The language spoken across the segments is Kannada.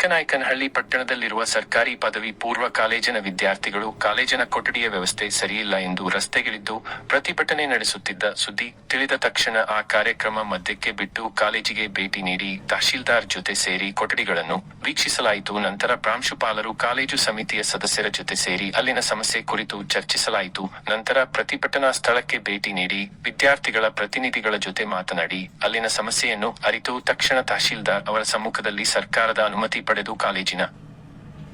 ಚಿಕ್ಕನಾಯಕನಹಳ್ಳಿ ಪಟ್ಟಣದಲ್ಲಿರುವ ಸರ್ಕಾರಿ ಪದವಿ ಪೂರ್ವ ಕಾಲೇಜಿನ ವಿದ್ಯಾರ್ಥಿಗಳು ಕಾಲೇಜಿನ ಕೊಠಡಿಯ ವ್ಯವಸ್ಥೆ ಸರಿಯಿಲ್ಲ ಎಂದು ರಸ್ತೆಗಿಳಿದ್ದು ಪ್ರತಿಭಟನೆ ನಡೆಸುತ್ತಿದ್ದ ಸುದ್ದಿ ತಿಳಿದ ತಕ್ಷಣ ಆ ಕಾರ್ಯಕ್ರಮ ಮಧ್ಯಕ್ಕೆ ಬಿಟ್ಟು ಕಾಲೇಜಿಗೆ ಭೇಟಿ ನೀಡಿ ತಹಶೀಲ್ದಾರ್ ಜೊತೆ ಸೇರಿ ಕೊಠಡಿಗಳನ್ನು ವೀಕ್ಷಿಸಲಾಯಿತು. ನಂತರ ಪ್ರಾಂಶುಪಾಲರು ಕಾಲೇಜು ಸಮಿತಿಯ ಸದಸ್ಯರ ಜೊತೆ ಸೇರಿ ಅಲ್ಲಿನ ಸಮಸ್ಯೆ ಕುರಿತು ಚರ್ಚಿಸಲಾಯಿತು. ನಂತರ ಪ್ರತಿಭಟನಾ ಸ್ಥಳಕ್ಕೆ ಭೇಟಿ ನೀಡಿ ವಿದ್ಯಾರ್ಥಿಗಳ ಪ್ರತಿನಿಧಿಗಳ ಜೊತೆ ಮಾತನಾಡಿ, ಅಲ್ಲಿನ ಸಮಸ್ಯೆಯನ್ನು ಅರಿತು ತಕ್ಷಣ ತಹಶೀಲ್ದಾರ್ ಅವರ ಸಮ್ಮುಖದಲ್ಲಿ ಸರ್ಕಾರದ ಅನುಮತಿ ಪಡೆದು ಕಾಲೇಜಿನ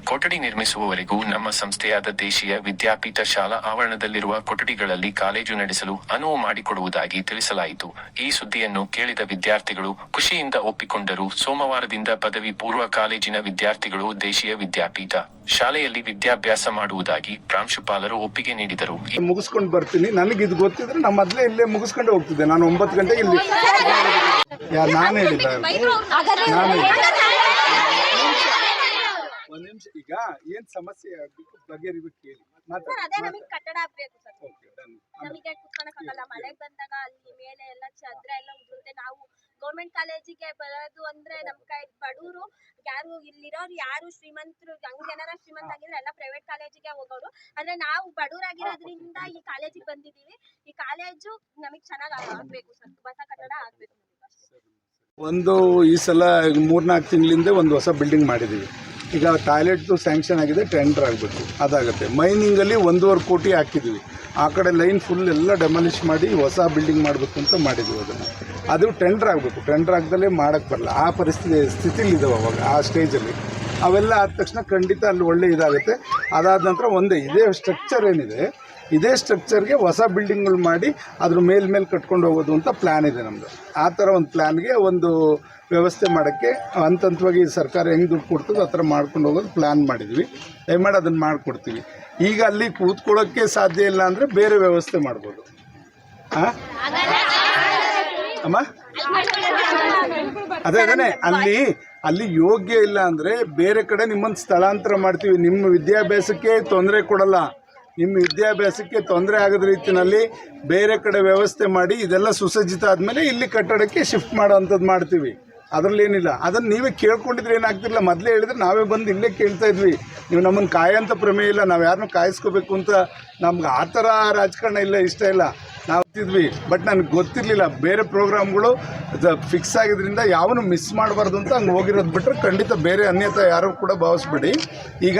ಕೊಠಡಿ ನಿರ್ಮಿಸುವವರೆಗೂ ನಮ್ಮ ಸಂಸ್ಥೆಯಾದ ದೇಶೀಯ ವಿದ್ಯಾಪೀಠ ಶಾಲಾ ಆವರಣದಲ್ಲಿರುವ ಕೊಠಡಿಗಳಲ್ಲಿ ಕಾಲೇಜು ನಡೆಸಲು ಅನುವು ಮಾಡಿಕೊಡುವುದಾಗಿ ತಿಳಿಸಲಾಯಿತು. ಈ ಸುದ್ದಿಯನ್ನು ಕೇಳಿದ ವಿದ್ಯಾರ್ಥಿಗಳು ಖುಷಿಯಿಂದ ಒಪ್ಪಿಕೊಂಡರು. ಸೋಮವಾರದಿಂದ ಪದವಿ ಪೂರ್ವ ಕಾಲೇಜಿನ ವಿದ್ಯಾರ್ಥಿಗಳು ದೇಶೀಯ ವಿದ್ಯಾಪೀಠ ಶಾಲೆಯಲ್ಲಿ ವಿದ್ಯಾಭ್ಯಾಸ ಮಾಡುವುದಾಗಿ ಪ್ರಾಂಶುಪಾಲರು ಒಪ್ಪಿಗೆ ನೀಡಿದರು. ಮುಗಿಸ್ಕೊಂಡು ಬರ್ತೀನಿ. ನನಗೆ ಇದು ಗೊತ್ತಿದ್ರೆ ನಮ್ಮ ಮೊದಲೇ ಇಲ್ಲೇ ಮುಗಿಸ್ಕೊಂಡು ಹೋಗ್ತಿದ್ದೆ. ನಾನು ಒಂಬತ್ತು ಗಂಟೆಗೆ ಇಲ್ಲಿ ನಾನು ಹೇಳಿಲ್ಲ. ನಾನು ಒಂದು ನಿಮಿಷ ಈಗ ಏನ್ ಸಮಸ್ಯೆ ಆಗ್ಬೇಕು ಬಗೆಹರಿಬೇಕು ಹೇಳಿ ಸರ್ ಅದೇ ನಮಗೆ ಕಟ್ಟಡ ಆಗ್ಬೇಕು ಸರ್. ಓಕೆ ಡನ್ ನಮಗೆ ಕುತ್ಕೊಳಕ್ ಆಗಲ್ಲ ಮಳೆಗ್ ಬಂದಾಗ ಅಲ್ಲಿ ಮೇಲೆ ಎಲ್ಲ ಚದ್ರ ಎಲ್ಲ ಉದುರುತ್ತೆ. ನಾವು ಗೌರ್ಮೆಂಟ್ ಕಾಲೇಜಿಗೆ ಬರೋದು ಅಂದ್ರೆ ನಮ್ ಕೈ ಬಡವರು ಯಾರು ಇಲ್ಲಿರೋರು ಯಾರು ಶ್ರೀಮಂತರು ಹಂಗ ಏನಾರ ಶ್ರೀಮಂತ ಆಗಿದ್ರೆ ಎಲ್ಲ ಪ್ರೈವೇಟ್ ಕಾಲೇಜಿಗೆ ಹೋಗೋರು. ಅಂದ್ರೆ ನಾವು ಬಡವರಾಗಿರೋದ್ರಿಂದ ಈ ಕಾಲೇಜಿಗೆ ಬಂದಿದೀವಿ ಈ ಕಾಲೇಜು ನಮಗೆ ಚೆನ್ನಾಗಿ ಆಗ್ಬೇಕು ಸರ್. ಹೊಸ ಕಟ್ಟಡ ಆಗ್ಬೇಕು ಒಂದು ಈ ಸಲ ಮೂರ್ನಾಲ್ಕು ತಿಂಗಳಿಂದ ಒಂದು ಹೊಸ ಬಿಲ್ಡಿಂಗ್ ಮಾಡಿದ್ದೀವಿ. ಈಗ ಟಾಯ್ಲೆಟ್ದು ಸ್ಯಾಂಕ್ಷನ್ ಆಗಿದೆ, ಟೆಂಡರ್ ಆಗಬೇಕು, ಅದಾಗುತ್ತೆ. ಮೈನಿಂಗಲ್ಲಿ ಒಂದೂವರೆ ಕೋಟಿ ಹಾಕಿದ್ವಿ ಆ ಕಡೆ ಲೈನ್ ಫುಲ್ ಎಲ್ಲ ಡೆಮಾಲಿಷ್ ಮಾಡಿ ಹೊಸ ಬಿಲ್ಡಿಂಗ್ ಮಾಡಬೇಕು ಅಂತ ಮಾಡಿದ್ವಿ ಅದನ್ನು. ಅದು ಟೆಂಡರ್ ಆಗಬೇಕು. ಟೆಂಡರ್ ಆಗದಲ್ಲೇ ಮಾಡೋಕ್ಕೆ ಬರಲ್ಲ. ಆ ಪರಿಸ್ಥಿತಿ ಸ್ಥಿತಿಲಿ ಇದಾವೆ ಅವಾಗ, ಆ ಸ್ಟೇಜಲ್ಲಿ ಅವೆಲ್ಲ ಆದ ತಕ್ಷಣ ಖಂಡಿತ ಅಲ್ಲಿ ಒಳ್ಳೆ ಇದಾಗುತ್ತೆ. ಅದಾದ ನಂತರ ಒಂದೇ, ಇದೇ ಸ್ಟ್ರಕ್ಚರ್ ಏನಿದೆ ಇದೇ ಸ್ಟ್ರಕ್ಚರ್ಗೆ ಹೊಸ ಬಿಲ್ಡಿಂಗ್ಗಳು ಮಾಡಿ ಅದ್ರ ಮೇಲ್ ಮೇಲೆ ಕಟ್ಕೊಂಡು ಹೋಗೋದು ಅಂತ ಪ್ಲ್ಯಾನ್ ಇದೆ ನಮ್ಮದು ಆ ಥರ ಒಂದು ಪ್ಲ್ಯಾನ್ಗೆ ಒಂದು ವ್ಯವಸ್ಥೆ ಮಾಡೋಕ್ಕೆ ಹಂತ ಹಂತವಾಗಿ ಸರ್ಕಾರ ಹೆಂಗೆ ದುಡ್ಡು ಕೊಡ್ತದೋ ಆ ಥರ ಮಾಡ್ಕೊಂಡು ಹೋಗೋದು ಪ್ಲ್ಯಾನ್ ಮಾಡಿದ್ವಿ. ದಯಮಾಡಿ ಅದನ್ನು ಮಾಡಿಕೊಡ್ತೀವಿ. ಈಗ ಅಲ್ಲಿ ಕೂತ್ಕೊಳ್ಳೋಕ್ಕೆ ಸಾಧ್ಯ ಇಲ್ಲ ಅಂದರೆ ಬೇರೆ ವ್ಯವಸ್ಥೆ ಮಾಡ್ಬೋದು. ಹಾಂ ಅಮ್ಮ? ಅದೇ ಅದೇ ಅಲ್ಲಿ ಅಲ್ಲಿ ಯೋಗ್ಯ ಇಲ್ಲ ಅಂದರೆ ಬೇರೆ ಕಡೆ ನಿಮ್ಮನ್ನು ಸ್ಥಳಾಂತರ ಮಾಡ್ತೀವಿ. ನಿಮ್ಮ ವಿದ್ಯಾಭ್ಯಾಸಕ್ಕೆ ತೊಂದರೆ ಕೊಡಲ್ಲ. ನಿಮ್ಮ ವಿದ್ಯಾಭ್ಯಾಸಕ್ಕೆ ತೊಂದರೆ ಆಗದ ರೀತಿಯಲ್ಲಿ ಬೇರೆ ಕಡೆ ವ್ಯವಸ್ಥೆ ಮಾಡಿ ಇದೆಲ್ಲ ಸುಸಜ್ಜಿತ ಆದಮೇಲೆ ಇಲ್ಲಿ ಕಟ್ಟಡಕ್ಕೆ ಶಿಫ್ಟ್ ಮಾಡೋ ಮಾಡ್ತೀವಿ. ಅದರಲ್ಲಿ ಏನಿಲ್ಲ ಅದನ್ನು ನೀವೇ ಕೇಳ್ಕೊಂಡಿದ್ರೆ ಏನಾಗ್ತಿರಲಿಲ್ಲ. ಮೊದಲೇ ಹೇಳಿದ್ರೆ ನಾವೇ ಬಂದು ಇಲ್ಲೇ ಕೇಳ್ತಾ ಇದ್ವಿ. ನೀವು ನಮ್ಮನ್ನು ಕಾಯೋಂಥ ಪ್ರಮೇಯ ಇಲ್ಲ. ನಾವು ಯಾರನ್ನೂ ಕಾಯಿಸ್ಕೋಬೇಕು ಅಂತ ನಮ್ಗೆ ಆ ಥರ ರಾಜಕಾರಣ ಇಲ್ಲ, ಇಷ್ಟ ಇಲ್ಲ. ನಾವು ಬಟ್ ನನಗೆ ಗೊತ್ತಿರಲಿಲ್ಲ. ಬೇರೆ ಪ್ರೋಗ್ರಾಮ್ಗಳು ಫಿಕ್ಸ್ ಆಗಿದ್ರಿಂದ ಯಾವನು ಮಿಸ್ ಮಾಡಬಾರ್ದು ಅಂತ ಹಂಗೆ ಹೋಗಿರೋದು ಬಿಟ್ಟರೆ ಖಂಡಿತ ಬೇರೆ ಅನ್ಯತಾ ಯಾರು ಕೂಡ ಭಾವಿಸ್ಬೇಡಿ. ಈಗ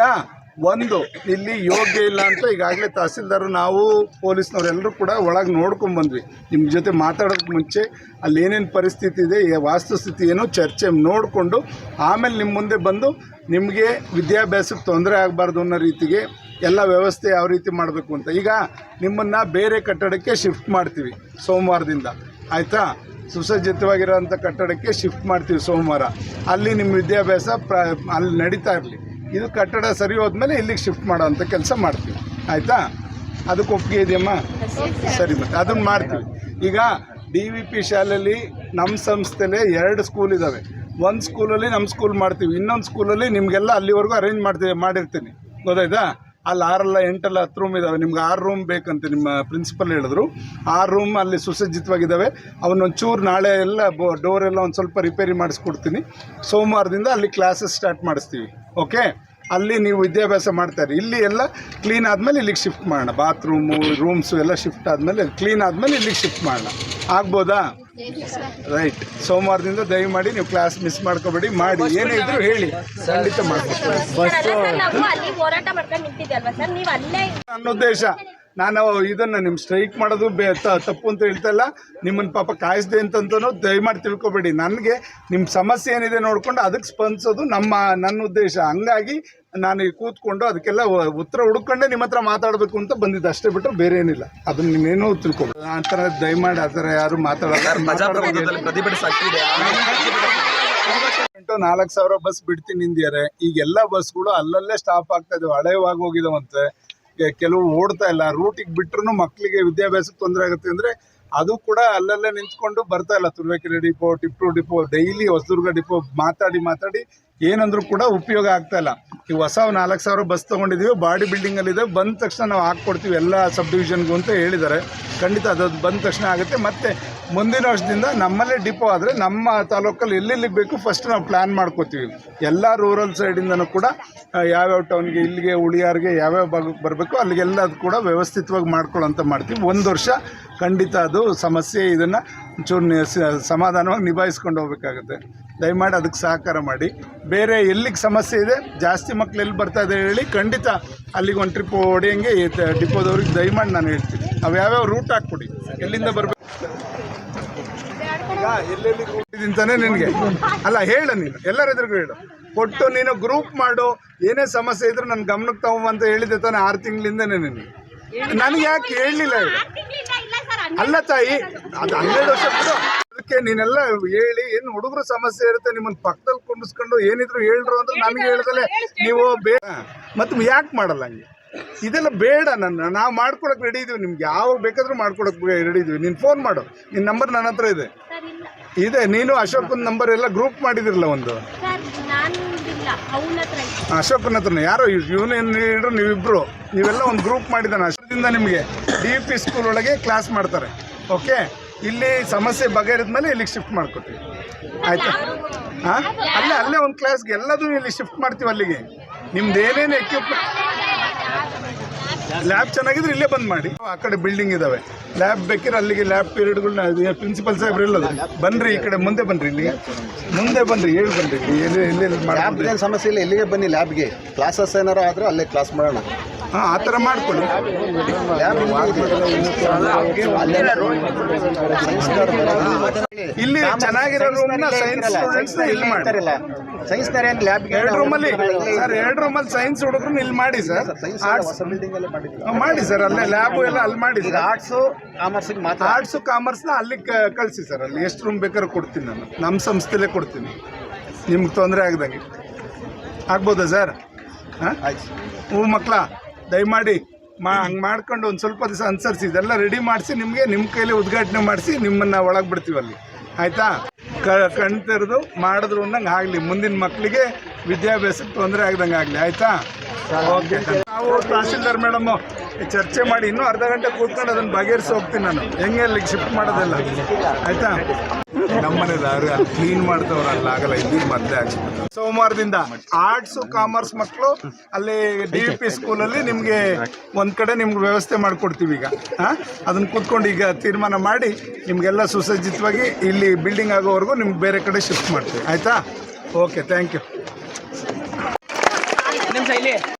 ಒಂದು, ಇಲ್ಲಿ ಯೋಗ್ಯ ಇಲ್ಲ ಅಂತ ಈಗಾಗಲೇ ತಹಸೀಲ್ದಾರ್, ನಾವು ಪೊಲೀಸ್ನವರೆಲ್ಲರೂ ಕೂಡ ಒಳಗೆ ನೋಡ್ಕೊಂಡು ಬಂದ್ವಿ. ನಿಮ್ಮ ಜೊತೆ ಮಾತಾಡೋದಕ್ಕೆ ಮುಂಚೆ ಅಲ್ಲಿ ಏನೇನು ಪರಿಸ್ಥಿತಿ ಇದೆ ವಾಸ್ತುಸ್ಥಿತಿ ಏನು ಚರ್ಚೆ ನೋಡಿಕೊಂಡು ಆಮೇಲೆ ನಿಮ್ಮ ಮುಂದೆ ಬಂದು ನಿಮಗೆ ವಿದ್ಯಾಭ್ಯಾಸಕ್ಕೆ ತೊಂದರೆ ಆಗಬಾರ್ದು ಅನ್ನೋ ರೀತಿಗೆ ಎಲ್ಲ ವ್ಯವಸ್ಥೆ ಯಾವ ರೀತಿ ಮಾಡಬೇಕು ಅಂತ. ಈಗ ನಿಮ್ಮನ್ನು ಬೇರೆ ಕಟ್ಟಡಕ್ಕೆ ಶಿಫ್ಟ್ ಮಾಡ್ತೀವಿ ಸೋಮವಾರದಿಂದ. ಆಯಿತಾ? ಸುಸಜ್ಜಿತವಾಗಿರೋಂಥ ಕಟ್ಟಡಕ್ಕೆ ಶಿಫ್ಟ್ ಮಾಡ್ತೀವಿ ಸೋಮವಾರ. ಅಲ್ಲಿ ನಿಮ್ಮ ವಿದ್ಯಾಭ್ಯಾಸ ಪ್ರ ಅಲ್ಲಿ ನಡೀತಾ ಇರಲಿ. ಇದು ಕಟ್ಟಡ ಸರಿ ಹೋದ್ಮೇಲೆ ಇಲ್ಲಿಗೆ ಶಿಫ್ಟ್ ಮಾಡೋ ಅಂಥ ಕೆಲಸ ಮಾಡ್ತೀವಿ. ಆಯಿತಾ? ಅದಕ್ಕೆ ಒಪ್ಪಿಗೆ ಇದೆಯಮ್ಮ? ಸರಿ ಮತ್ತೆ ಅದನ್ನು ಮಾಡ್ತೀವಿ. ಈಗ ಡಿ ವಿ ಪಿ ಶಾಲೆಯಲ್ಲಿ ನಮ್ಮ ಸಂಸ್ಥೆಲೇ ಎರಡು ಸ್ಕೂಲ್ ಇದ್ದಾವೆ ಒಂದು ಸ್ಕೂಲಲ್ಲಿ ನಮ್ಮ ಸ್ಕೂಲ್ ಮಾಡ್ತೀವಿ. ಇನ್ನೊಂದು ಸ್ಕೂಲಲ್ಲಿ ನಿಮಗೆಲ್ಲ ಅಲ್ಲಿವರೆಗೂ ಅರೇಂಜ್ ಮಾಡ್ತೀವಿ, ಮಾಡಿರ್ತೀನಿ. ಗೊತ್ತಾಯ್ತಾ? ಅಲ್ಲಿ ಆರಲ್ಲ, ಎಂಟಲ್ಲ ಹತ್ತು ರೂಮ್ ಇದ್ದಾವೆ ನಿಮ್ಗೆ ಆರು ರೂಮ್ ಬೇಕಂತ ನಿಮ್ಮ ಪ್ರಿನ್ಸಿಪಲ್ ಹೇಳಿದ್ರು. ಆರು ರೂಮ್ ಅಲ್ಲಿ ಸುಸಜ್ಜಿತವಾಗಿದ್ದಾವೆ ಅವನ್ನೊಂಚೂರು ನಾಳೆ ಎಲ್ಲ ಬೋ ಡೋರ್ ಎಲ್ಲ ಒಂದು ಸ್ವಲ್ಪ ರಿಪೇರಿ ಮಾಡಿಸ್ಕೊಡ್ತೀನಿ ಸೋಮವಾರದಿಂದ ಅಲ್ಲಿ ಕ್ಲಾಸಸ್ ಸ್ಟಾರ್ಟ್ ಮಾಡಿಸ್ತೀವಿ. ಓಕೆ ಅಲ್ಲಿ ನೀವು ವಿದ್ಯಾಭ್ಯಾಸ ಮಾಡ್ತಾರೆ. ಇಲ್ಲಿ ಎಲ್ಲ ಕ್ಲೀನ್ ಆದಮೇಲೆ ಇಲ್ಲಿಗೆ ಶಿಫ್ಟ್ ಮಾಡೋಣ. ಬಾತ್ರೂಮು ರೂಮ್ಸು ಎಲ್ಲ ಶಿಫ್ಟ್ ಆದಮೇಲೆ ಕ್ಲೀನ್ ಆದಮೇಲೆ ಇಲ್ಲಿಗೆ ಶಿಫ್ಟ್ ಮಾಡೋಣ. ಆಗ್ಬೋದಾ? ರೈಟ್ ಸೋಮವಾರದಿಂದ ದಯಮಾಡಿ ನೀವು ಕ್ಲಾಸ್ ಮಿಸ್ ಮಾಡ್ಕೋಬೇಡಿ. ಮಾಡಿ. ಏನೇ ಇದ್ರು ಹೇಳಿ. ಖಂಡಿತ ಅಲ್ಲೇ ನನ್ನ ಉದ್ದೇಶ ನಾನು ಇದನ್ನ ನಿಮ್ಮ ಸ್ಟ್ರೈಕ್ ಮಾಡೋದು ಬೇ ತಪ್ಪು ಅಂತ ಹೇಳ್ತಾ ಇಲ್ಲ. ನಿಮ್ಮನ್ನ ಪಾಪ ಕಾಯಿಸ್ದೆ ಅಂತಂತನೂ ದಯಮಾಡಿ ತಿಳ್ಕೊಬೇಡಿ. ನನಗೆ ನಿಮ್ಮ ಸಮಸ್ಯೆ ಏನಿದೆ ನೋಡ್ಕೊಂಡು ಅದಕ್ಕೆ ಸ್ಪಂದಿಸೋದು ನಮ್ಮ ನನ್ನ ಉದ್ದೇಶ. ಹಂಗಾಗಿ ನಾನು ಕೂತ್ಕೊಂಡು ಅದಕ್ಕೆಲ್ಲ ಉತ್ತರ ಹುಡ್ಕೊಂಡೆ ನಿಮ್ಮ ಹತ್ರ ಮಾತಾಡಬೇಕು ಅಂತ ಬಂದಿದ್ದು. ಅಷ್ಟೇ ಬಿಟ್ಟರೆ ಬೇರೆ ಏನಿಲ್ಲ. ಅದನ್ನ ನೀವೇನೂ ತಿಳ್ಕೊಬೋದು ಆ ಥರ ದಯಮಾಡಿ ಆ ಥರ ಯಾರು ಮಾತಾಡೋದು ನಾಲ್ಕು ಸಾವಿರ ಬಸ್ ಬಿಡ್ತೀನಿ ನಿಂದಿದ್ದಾರೆ ಈಗ ಎಲ್ಲ ಬಸ್ಗಳು ಅಲ್ಲಲ್ಲೇ ಸ್ಟಾಪ್ ಆಗ್ತಾ ಇದಾವೆ. ಹಳೆಯವಾಗಿ ಹೋಗಿದಾವಂತೆ. ಕೆಲವು ಓಡ್ತಾ ಇಲ್ಲ. ರೂಟಿಗೆ ಬಿಟ್ರು ಮಕ್ಕಳಿಗೆ ವಿದ್ಯಾಭ್ಯಾಸಕ್ಕೆ ತೊಂದರೆ ಆಗುತ್ತೆ ಅಂದ್ರೆ ಅದು ಕೂಡ ಅಲ್ಲಲ್ಲೇ ನಿಂತ್ಕೊಂಡು ಬರ್ತಾ ಇಲ್ಲ. Turuvekere depot Tiptur depot, daily Hosadurga depot ಮಾತಾಡಿ ಮಾತಾಡಿ ಏನಂದ್ರೂ ಕೂಡ ಉಪಯೋಗ ಆಗ್ತಾ ಇಲ್ಲ. ಈ ಹೊಸ ನಾಲ್ಕು ಸಾವಿರ ಬಸ್ ತೊಗೊಂಡಿದ್ದೀವಿ ಬಾಡಿ ಬಿಲ್ಡಿಂಗಲ್ಲಿದೆ ಬಂದ ತಕ್ಷಣ ನಾವು ಹಾಕ್ಕೊಡ್ತೀವಿ. ಎಲ್ಲ ಸಬ್ ಡಿವಿಷನ್ಗೂ ಅಂತ ಹೇಳಿದ್ದಾರೆ. ಖಂಡಿತ ಅದು ಬಂದ ತಕ್ಷಣ ಆಗುತ್ತೆ. ಮತ್ತು ಮುಂದಿನ ವರ್ಷದಿಂದ ನಮ್ಮಲ್ಲೇ ಡಿಪೋ ಆದರೆ ನಮ್ಮ ತಾಲೂಕಲ್ಲಿ ಎಲ್ಲೆಲ್ಲಿಗೆ ಬೇಕು ಫಸ್ಟ್ ನಾವು ಪ್ಲ್ಯಾನ್ ಮಾಡ್ಕೋತೀವಿ. ಎಲ್ಲ ರೂರಲ್ ಸೈಡಿಂದನೂ ಕೂಡ ಯಾವ್ಯಾವ ಟೌನ್ಗೆ ಇಲ್ಲಿಗೆ, ಉಳಿಯಾರ್ಗೆ ಯಾವ್ಯಾವ ಭಾಗಕ್ಕೆ ಬರಬೇಕು, ಅಲ್ಲಿಗೆಲ್ಲ ಅದು ಕೂಡ ವ್ಯವಸ್ಥಿತವಾಗಿ ಮಾಡ್ಕೊಳ್ಳೋಂತ ಮಾಡ್ತೀವಿ. ಒಂದು ವರ್ಷ ಖಂಡಿತ ಅದು ಸಮಸ್ಯೆ ಇದನ್ನು ಚೂರು ಸಮಾಧಾನವಾಗಿ ನಿಭಾಯಿಸ್ಕೊಂಡು ಹೋಗ್ಬೇಕಾಗುತ್ತೆ. ದಯಮಾಡಿ ಅದಕ್ಕೆ ಸಹಕಾರ ಮಾಡಿ. ಬೇರೆ ಎಲ್ಲಿಗೆ ಸಮಸ್ಯೆ ಇದೆ, ಜಾಸ್ತಿ ಮಕ್ಳು ಎಲ್ಲಿ ಬರ್ತಾ ಇದೆ ಹೇಳಿ ಖಂಡಿತ ಅಲ್ಲಿಗೆ ಒಂದು ಟ್ರಿಪ್ ಹೊಡೆಯಂಗೆ ಡಿಪೋದವ್ರಿಗೆ ದಯಮಾಡಿ ನಾನು ಹೇಳ್ತೀನಿ. ಅವು ಯಾವ್ಯಾವ ರೂಟ್ ಹಾಕ್ಬಿಡಿ ಎಲ್ಲಿಂದ ಬರಬೇಕು? ಎಲ್ಲೆಲ್ಲಿ ರೂಟ್ ಇದೆ ಅಂತಾನೆ ನಿನಗೆ. ಅಲ್ಲ ಹೇಳು ನೀನು. ಎಲ್ಲರ ಎದುರು ಹೇಳು. ಕೊಟ್ಟು ನೀನು ಗ್ರೂಪ್ ಮಾಡು. ಏನೇ ಸಮಸ್ಯೆ ಇದ್ರೂ ನನ್ನ ಗಮನಕ್ಕೆ ತಗೊಂಬಂತ ಹೇಳಿದೆ ತಾನೆ ಆರು ತಿಂಗಳಿಂದನೇ ನಿನಗೆ ನನಗೆ ಯಾಕೆ ಹೇಳಲಿಲ್ಲ ಹೇಳು? ಅಲ್ಲ ತಾಯಿ ಅದು ಹನ್ನೆರಡು ವರ್ಷ ಬಿಡು. ಅದಕ್ಕೆ ನೀನೆಲ್ಲ ಹೇಳಿ ಏನು ಹುಡುಗರು ಸಮಸ್ಯೆ ಇರುತ್ತೆ ನಿಮ್ಮನ್ನ ಪಕ್ಕದಲ್ಲಿ ಕುಂಡಿಸ್ಕೊಂಡು ಏನಿದ್ರು ಹೇಳ್ರು ಅಂದ್ರೆ ನನಗೆ ಹೇಳ್ದಲೆ ನೀವು ಬೇ ಮತ್ತೆ ಯಾಕೆ ಮಾಡಲ್ಲ ಹಂಗೆ? ಇದೆಲ್ಲ ಬೇಡ ನನ್ನ ನಾವು ಮಾಡ್ಕೊಡಕ್ಕೆ ರೆಡಿ ಇದೀವಿ. ನಿಮ್ಗೆ ಯಾವಾಗ ಬೇಕಾದ್ರೂ ಮಾಡ್ಕೊಡಕ್ಕೆ ರೆಡಿ ಇದೀವಿ. ನೀನು ಫೋನ್ ಮಾಡು. ನಿನ್ನ ನಂಬರ್ ನನ್ನ ಹತ್ರ ಇದೆ. ಇದೆ ನೀನು ಅಶೋಕನ ನಂಬರ್ ಎಲ್ಲ ಗ್ರೂಪ್ ಮಾಡಿದಿರಲ್ಲ ಒಂದು? ಅವನ ಹತ್ರ ಯಾರು ಅಶೋಕನ ಯೂನಿಯನ್ ಲೀಡರ್ ನೀವಿಬ್ರು. ನೀವೆಲ್ಲ ಒಂದು ಗ್ರೂಪ್ ಮಾಡಿದ್ದಾನೆ. ಅಷ್ಟರಿಂದ ನಿಮಗೆ ಡಿ ಪಿ ಸ್ಕೂಲ್ ಒಳಗೆ ಕ್ಲಾಸ್ ಮಾಡ್ತಾರೆ. ಓಕೆ ಇಲ್ಲಿ ಸಮಸ್ಯೆ ಬಗೆಹರಿದ ಮೇಲೆ ಇಲ್ಲಿಗೆ ಶಿಫ್ಟ್ ಮಾಡ್ಕೊತೀವಿ ಆಯ್ತಾ? ಹಾಂ ಅಲ್ಲೇ ಅಲ್ಲೇ ಒಂದು ಕ್ಲಾಸ್ಗೆ ಎಲ್ಲದೂ ಇಲ್ಲಿ ಶಿಫ್ಟ್ ಮಾಡ್ತೀವಿ ಅಲ್ಲಿಗೆ. ನಿಮ್ದು ಏನೇನು ಎಕ್ವಿಪ್ಮೆಂಟ್ ಲ್ಯಾಬ್ ಚೆನ್ನಾಗಿದ್ರೆ ಇಲ್ಲೇ ಬಂದ್ ಮಾಡಿ. ಆ ಕಡೆ ಬಿಲ್ಡಿಂಗ್ ಇದಾವೆ. ಲ್ಯಾಬ್ ಬೇಕಿದ್ರೆ ಅಲ್ಲಿಗೆ ಲ್ಯಾಬ್ ಪೀರಿಯಡ್ಗಳನ್ನ ಪ್ರಿನ್ಸಿಪಲ್ ಸಾಹೇಬ್ರು ಇಲ್ಲ ಬನ್ರಿ ಈ ಕಡೆ ಮುಂದೆ ಬನ್ರಿ ಇಲ್ಲಿ. ಮುಂದೆ ಬನ್ರಿ ಹೇಳಿ ಬನ್ರಿ ಇಲ್ಲಿ. ಏನು ಸಮಸ್ಯೆ ಇಲ್ಲ ಇಲ್ಲಿಗೆ ಬನ್ನಿ ಲ್ಯಾಬ್ಗೆ ಕ್ಲಾಸಸ್ ಏನಾರ ಆದ್ರೆ ಅಲ್ಲೇ ಕ್ಲಾಸ್ ಮಾಡೋಣ. ಹಾ ಆ ಥರ ಮಾಡ್ಕೊಳ್ಳಿ. ಇಲ್ಲಿ ಚೆನ್ನಾಗಿರೋ ರೂಮ್ನ ಸೈನ್ಸ್ ಸ್ಟೂಡೆಂಟ್ಸ್ನ ಇಲ್ಲಿ ಮಾಡಿ. ಸೈನ್ಸ್ ಏನು ಲ್ಯಾಬ್ ಎರಡು ರೂಮಲ್ಲಿ ಸರ್ ಎರಡು ರೂಮಲ್ಲಿ ಸೈನ್ಸ್ ಹುಡುಗರು ಇಲ್ಲಿ ಮಾಡಿ ಸರ್. ಆರ್ಟ್ಸ್ ಬಿಲ್ಡಿಂಗ್ ಅಲ್ಲಿ ಮಾಡಿ ಸರ್ ಅಲ್ಲೇ ಲ್ಯಾಬು ಎಲ್ಲ ಅಲ್ಲಿ ಮಾಡಿ ಈಗ ಆರ್ಟ್ಸು ಕಾಮರ್ಸಿಗೆ ಮಾತ್ರ ಆರ್ಟ್ಸು ಕಾಮರ್ಸ್ನ ಅಲ್ಲಿ ಕಳಿಸಿ ಸರ್ ಅಲ್ಲಿ. ಎಷ್ಟು ರೂಮ್ ಬೇಕಾದ್ರೂ ಕೊಡ್ತೀನಿ ನಾನು. ನಮ್ಮ ಸಂಸ್ಥೆಲೇ ಕೊಡ್ತೀನಿ. ನಿಮ್ಗೆ ತೊಂದರೆ ಆಗದಂಗೆ. ಆಗ್ಬೋದಾ ಸರ್? ಹಾಂ? ಆಯ್ತು ಹ್ಞೂ ಮಕ್ಕಳ ದಯಮಾಡಿ ಮಾ ಹಂಗೆ ಮಾಡ್ಕೊಂಡು ಒಂದು ಸ್ವಲ್ಪ ದಿವಸ ಅನುಸರಿಸಿ. ಇದೆಲ್ಲ ರೆಡಿ ಮಾಡಿಸಿ ನಿಮಗೆ ನಿಮ್ಮ ಕೈಲಿ ಉದ್ಘಾಟನೆ ಮಾಡಿಸಿ ನಿಮ್ಮನ್ನು ಒಳಗೆ ಬಿಡ್ತೀವಿ ಅಲ್ಲಿ. ಆಯಿತಾ? ಕಣ್ ತೆರೆದು ಮಾಡಿದ್ರು ಅನ್ನಂಗೆ ಆಗಲಿ. ಮುಂದಿನ ಮಕ್ಕಳಿಗೆ ವಿದ್ಯಾಭ್ಯಾಸಕ್ಕೆ ತೊಂದರೆ ಆಗ್ದಂಗೆ ಆಗಲಿ. ಆಯಿತಾ? ಓಕೆ. ನಾವು ತಹಸೀಲ್ದಾರ್ ಮೇಡಮ್ ಚರ್ಚೆ ಮಾಡಿ ಇನ್ನೂ ಅರ್ಧ ಗಂಟೆ ಕೂತ್ಕೊಂಡು ಅದನ್ನು ಬಗೆಹರಿಸಿ ಹೋಗ್ತೀನಿ ನಾನು. ಹೆಂಗೆ ಅಲ್ಲಿಗೆ ಶಿಫ್ಟ್ ಮಾಡೋದಿಲ್ಲ? ಆಯಿತಾ? ನಮ್ಮನೇಲಿ ಅವ್ರು ಕ್ಲೀನ್ ಮಾಡ್ತವ್ರಲ್ಲ ಆಗಲ್ಲ ಇಲ್ಲಿ ಮತ್ತೆ ಹಾಕ್ಸ್ಬಿಟ್ಟು ಸೋಮವಾರದಿಂದ ಆರ್ಟ್ಸ್ ಕಾಮರ್ಸ್ ಮಕ್ಕಳು ಅಲ್ಲಿ ಡಿ ಪಿ ಸ್ಕೂಲಲ್ಲಿ ನಿಮಗೆ ಒಂದು ಕಡೆ ನಿಮ್ಗೆ ವ್ಯವಸ್ಥೆ ಮಾಡಿಕೊಡ್ತೀವಿ ಈಗ. ಹಾಂ ಅದನ್ನು ಕೂತ್ಕೊಂಡು ಈಗ ತೀರ್ಮಾನ ಮಾಡಿ ನಿಮಗೆಲ್ಲ ಸುಸಜ್ಜಿತವಾಗಿ ಇಲ್ಲಿ ಬಿಲ್ಡಿಂಗ್ ಆಗೋವರೆಗೂ ನಿಮ್ಗೆ ಬೇರೆ ಕಡೆ ಶಿಫ್ಟ್ ಮಾಡ್ತೀವಿ. ಆಯಿತಾ? Okay thank you